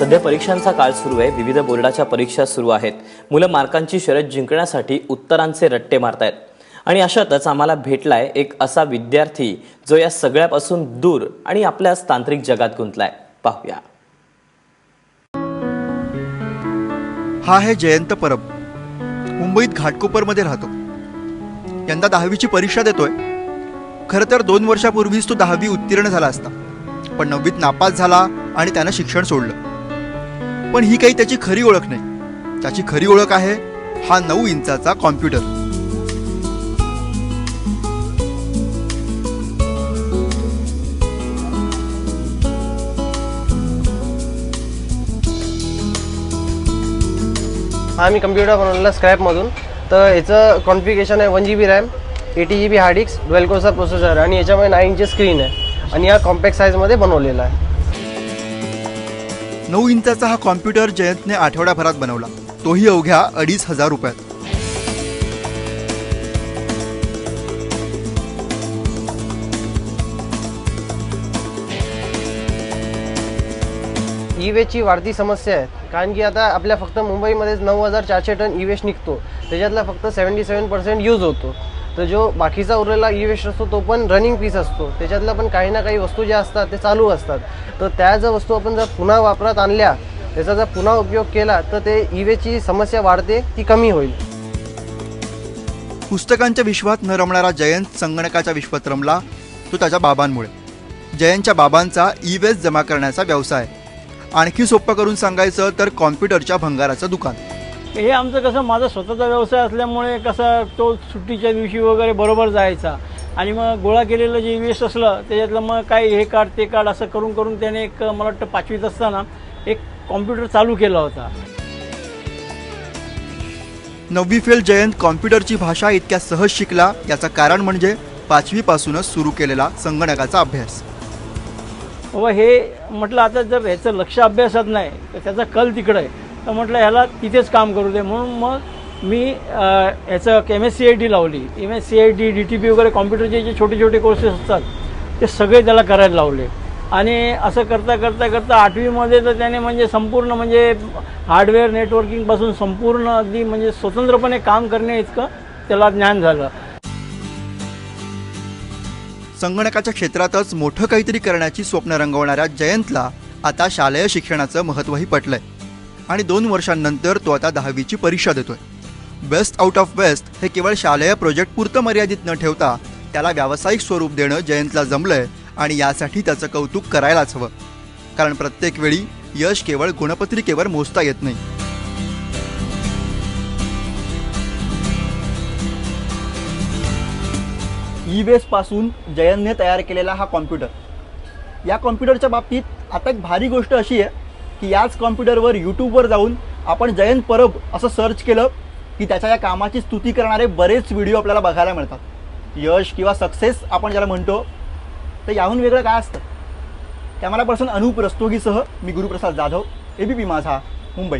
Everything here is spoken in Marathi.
सध्या परीक्षांचा काळ सुरू आहे. विविध बोर्डाच्या परीक्षा सुरू आहेत. मुलं मार्कांची शर्यत जिंकण्यासाठी उत्तरांचे रट्टे मारतायत. आणि अशातच आम्हाला भेटलाय एक असा विद्यार्थी जो या सगळ्यापासून दूर आणि आपल्याच तांत्रिक जगात गुंतलाय. पाहूया. हा आहे जयंत परब. मुंबईत घाटकोपरमध्ये राहतो. यंदा दहावीची परीक्षा देतोय. खरं तर दोन वर्षापूर्वीच तो दहावी उत्तीर्ण झाला असता. पण नववीत नापास झाला आणि त्यानं शिक्षण सोडलं. पण ही काही त्याची खरी ओळख नाही. त्याची खरी ओळख आहे हा नऊ इंचाचा कॉम्प्युटर. हा मी कम्प्युटर बनवलेला स्क्रॅपमधून तर याचं कॉन्फिगेशन आहे one G B RAM eighty G B hard disk twelve कोरचा प्रोसेसर आणि याच्यामध्ये नाईन इंची स्क्रीन आहे. आणि हा कॉम्पॅक्ट साईजमध्ये बनवलेला आहे. नऊ इंचाचा हा कॉम्प्युटर जयंतने आठवड्याभरात बनवला. तोही अवघ्या अडीच हजार रुपयात. ई वेची वाढती समस्या आहे. कारण की आता आपल्या फक्त मुंबईमध्येच नऊ हजार चारशे टन ई वेस्ट निघतो. त्याच्यातला फक्त सेवन्टी सेवन पर्सेंट यूज होतो. तर जो बाकीचा उरलेला ई वेस्ट असतो तो पण रनिंग पीस असतो. त्याच्यातल्या पण काही ना काही वस्तू ज्या असतात ते चालू असतात. तर त्या जर वस्तू आपण जर पुन्हा वापरात आणल्या त्याचा जर पुन्हा उपयोग केला तर ते ई वेची समस्या वाढते ती कमी होईल. पुस्तकांच्या विश्वात न रमणारा जयंत संगणकाच्या विश्वात रमला तो त्याच्या बाबांमुळे. जयंतच्या बाबांचा ई वेस्ट जमा करण्याचा व्यवसाय. आणखी सोपं करून सांगायचं तर कॉम्प्युटरच्या भंगाराचं दुकान. हे आमचं कसं माझा स्वतःचा व्यवसाय असल्यामुळे कसं तो सुट्टीच्या दिवशी वगैरे बरोबर जायचा. आणि मग गोळा केलेलं जे वेस्ट असलं त्याच्यातलं मग काय हे काढ ते काढ असं करून करून त्याने एक मला वाटतं पाचवीत असताना एक कॉम्प्युटर चालू केला होता. नववी फेल जयंत कॉम्प्युटरची भाषा इतक्या सहज शिकला याचं कारण म्हणजे पाचवीपासूनच सुरू केलेला संगणकाचा अभ्यास. व हे म्हटलं आता जर ह्याचं लक्ष अभ्यासात नाही तर त्याचा कल तिकडं आहे. तर म्हटलं ह्याला तिथेच काम करू दे. म्हणून मग मी ह्याचं M S C I T लावली. M S C I T D T P वगैरे कॉम्प्युटरचे जे छोटे छोटे कोर्सेस असतात ते सगळे त्याला करायला लावले. आणि असं करता करता करता आठवीमध्ये तर त्याने म्हणजे संपूर्ण म्हणजे हार्डवेअर नेटवर्किंगपासून संपूर्ण अगदी म्हणजे स्वतंत्रपणे काम करणे इतकं त्याला ज्ञान झालं. संगणकाच्या क्षेत्रातच मोठं काहीतरी करण्याची स्वप्न रंगवणाऱ्या जयंतला आता शालेय शिक्षणाचं महत्त्वही पटलंय. आणि दोन वर्षांनंतर तो आता दहावीची परीक्षा देतोय. बेस्ट आउट ऑफ वेस्ट हे केवळ शालेय प्रोजेक्ट पुरतं मर्यादित न ठेवता त्याला व्यावसायिक स्वरूप देणं जयंतला जमलंय आणि यासाठी त्याचं कौतुक करायलाच हवं. कारण प्रत्येक वेळी यश केवळ गुणपत्रिकेवर मोजता येत नाही. ई पासून जयनने तयार केलेला हा कॉम्प्युटर या कॉम्प्युटरच्या बाबतीत आता एक भारी गोष्ट अशी आहे की याच कॉम्प्युटरवर यूट्यूबवर जाऊन आपण जयंत परब असं सर्च केलं की त्याच्या या कामाची स्तुती करणारे बरेच व्हिडिओ आपल्याला बघायला मिळतात. यश किंवा सक्सेस आपण ज्याला म्हणतो तर याहून वेगळं काय असतं? कॅमेरा पर्सन अनुप रस्तोगीसह मी Guruprasad Jadhav A B P माझा मुंबई.